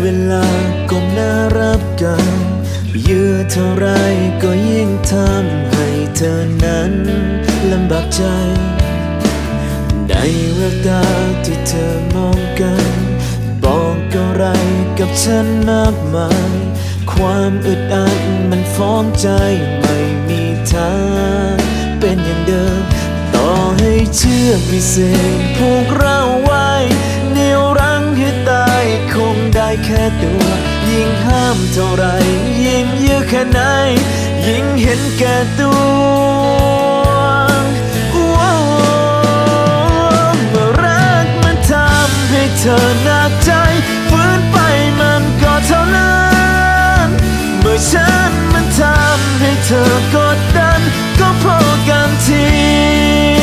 เวลาก้มหน้ารับกรรมยือเท่าไรก็ยิ่งทำให้เธอนั้นลำบากใจ ในแววตาที่เธอมองกันบอกอะไรกับฉันมากมาย ความอึดอัดมันฟ้องใจไม่มีทางเป็นอย่างเดิม ต่อให้เชื่อกวิเศษผูกเรา ค่ตัว ยิ่งห้ามเท่าไรยิ่งยื้อแค่ไหน ยิ่งเห็นแก่ตัวเมื่อรักมันทำให้เธอหนักใจฝืนไปมันก็เท่านั้น เมื่อฉันมันทำให้เธอกดดัน ก็พอกัน